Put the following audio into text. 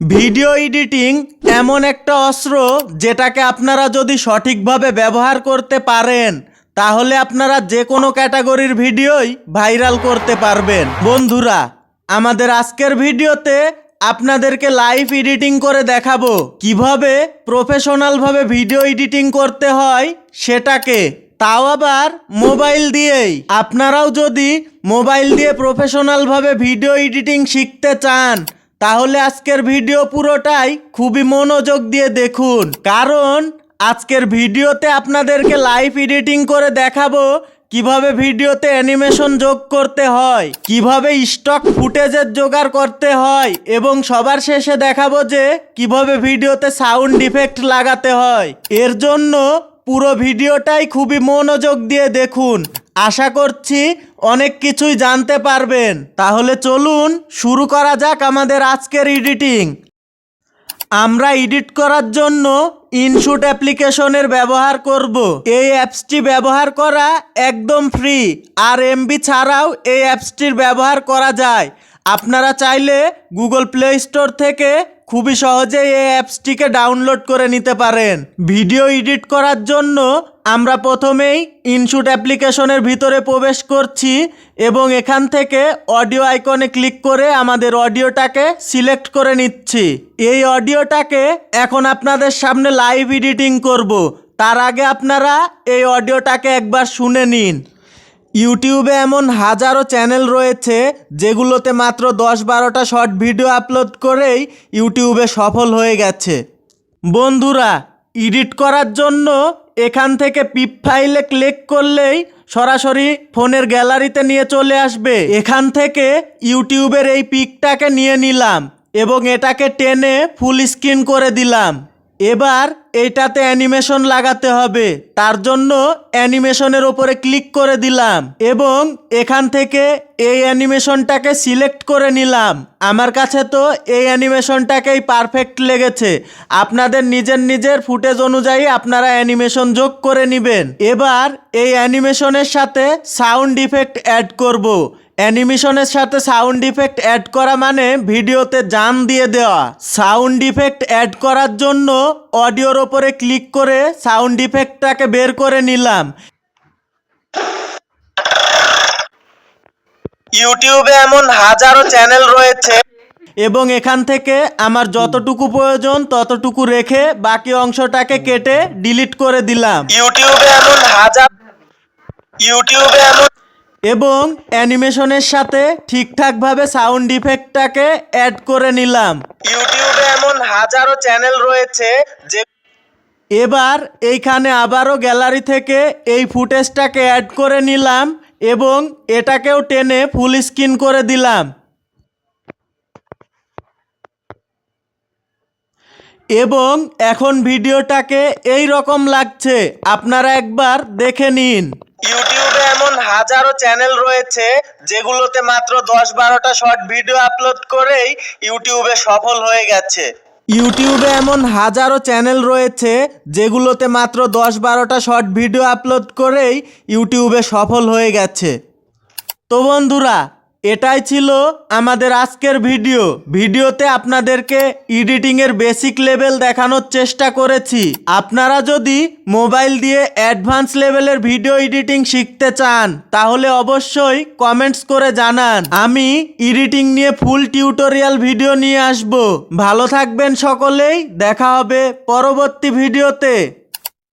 Video editing এমন একটা অস্ত্র যেটাকে আপনারা যদি সঠিকভাবে ব্যবহার করতে পারেন, তাহলে আপনারা যে কোনো ক্যাটাগরির ভিডিওই ভাইরাল করতে পারবেন। বন্ধুরা, আমাদের আজকের ভিডিওতে আপনাদেরকে লাইভ এডিটিং করে দেখাবো কীভাবে প্রফেশনালভাবে ভিডিও এডিটিং করতে হয় সেটাকে। তাও আবার মোবাইল দিয়েই। আপনারাও যদি মোবাইল দিয়ে প্রফেশনালভাবে ভিডিও এডিটিং শিখতে চান তাহলে আজকের ভিডিও পুরোটাই খুবই মনোযোগ দিয়ে দেখুন। কারণ আজকের ভিডিওতে আপনাদেরকে লাইভ এডিটিং করে দেখাবো কীভাবে ভিডিওতে অ্যানিমেশন যোগ করতে হয়, কীভাবে স্টক ফুটেজের জোগাড় করতে হয় এবং সবার শেষে দেখাবো যে কীভাবে ভিডিওতে সাউন্ড ইফেক্ট লাগাতে হয়। এর জন্য পুরো ভিডিওটাই খুবই মনোযোগ দিয়ে দেখুন। আশা করছি অনেক কিছুই জানতে পারবেন। তাহলে চলুন শুরু করা যাক আমাদের আজকের এডিটিং। আমরা এডিট করার জন্য ইনশুট অ্যাপ্লিকেশনের ব্যবহার করব। এই অ্যাপসটি ব্যবহার করা একদম ফ্রি, আর এমবি ছাড়াও এই অ্যাপসটির ব্যবহার করা যায়। আপনারা চাইলে গুগল প্লে স্টোর থেকে খুবই সহজেই এই অ্যাপসটিকে ডাউনলোড করে নিতে পারেন। ভিডিও এডিট করার জন্য আমরা প্রথমেই ইনশুট অ্যাপ্লিকেশনের ভিতরে প্রবেশ করছি এবং এখান থেকে অডিও আইকনে ক্লিক করে আমাদের অডিওটাকে সিলেক্ট করে নিচ্ছি। এই অডিওটাকে এখন আপনাদের সামনে লাইভ এডিটিং করব। তার আগে আপনারা এই অডিওটাকে একবার শুনে নিন। ইউটিউবে এমন হাজারো চ্যানেল রয়েছে যেগুলোতে মাত্র দশ বারোটা শর্ট ভিডিও আপলোড করেই ইউটিউবে সফল হয়ে গেছে। বন্ধুরা, এডিট করার জন্য এখান থেকে পিপ ফাইলে ক্লিক করলেই সরাসরি ফোনের গ্যালারিতে নিয়ে চলে আসবে। এখান থেকে ইউটিউবের এই পিকটাকে নিয়ে নিলাম এবং এটাকে টেনে ফুল স্ক্রিন করে দিলাম। এবার এইটাতে অ্যানিমেশন লাগাতে হবে। তার জন্য অ্যানিমেশনের ওপরে ক্লিক করে দিলাম এবং এখান থেকে এই অ্যানিমেশনটাকে সিলেক্ট করে নিলাম। আমার কাছে তো এই অ্যানিমেশনটাকেই পারফেক্ট লেগেছে। আপনাদের নিজের নিজের ফুটেজ অনুযায়ী আপনারা অ্যানিমেশন যোগ করে নেবেন। এবার এই অ্যানিমেশনের সাথে সাউন্ড ইফেক্ট অ্যাড করব। অ্যানিমেশনের সাথে সাউন্ড ইফেক্ট অ্যাড করা মানে ভিডিওতে জান দিয়ে দেওয়া। সাউন্ড ইফেক্ট অ্যাড করার জন্য অডিওর ওপরে ক্লিক করে সাউন্ড ইফেক্টটাকে বের করে নিলাম। ইউটিউবে এমন হাজারো চ্যানেল রয়েছে। এবং এখান থেকে আমার যতটুকু প্রয়োজন ততটুকু রেখে বাকি অংশটাকে কেটে ডিলিট করে দিলাম। ইউটিউবে এমন হাজার ইউটিউবে এমন এবং অ্যানিমেশনের সাথে ঠিকঠাকভাবে সাউন্ড ইফেক্টটাকে অ্যাড করে নিলাম। ইউটিউবে এমন হাজারো চ্যানেল রয়েছে যে এবার এইখানে আবারও গ্যালারি থেকে এই ফুটেজটাকে অ্যাড করে নিলাম এবং এটাকেও টেনে ফুল স্ক্রিন করে দিলাম। এবং এখন ভিডিওটাকে এই রকম লাগছে। আপনারা একবার দেখে নিন। ইউটিউবে এমন হাজারো চ্যানেল রয়েছে যেগুলোতে মাত্র দশ বারোটা শর্ট ভিডিও আপলোড করেই ইউটিউবে সফল হয়ে গেছে। ইউটিউবে এমন হাজারো চ্যানেল রয়েছে যেগুলোতে মাত্র দশ বারোটা শর্ট ভিডিও আপলোড করেই ইউটিউবে সফল হয়ে গেছে। তো বন্ধুরা এটাই ছিল আমাদের আজকের ভিডিও। ভিডিওতে আপনাদেরকে এডিটিংয়ের বেসিক লেভেল দেখানোর চেষ্টা করেছি। আপনারা যদি মোবাইল দিয়ে অ্যাডভান্স লেভেলের ভিডিও এডিটিং শিখতে চান, তাহলে অবশ্যই কমেন্টস করে জানান। আমি এডিটিং নিয়ে ফুল টিউটোরিয়াল ভিডিও নিয়ে আসব। ভালো থাকবেন সকলেই, দেখা হবে পরবর্তী ভিডিওতে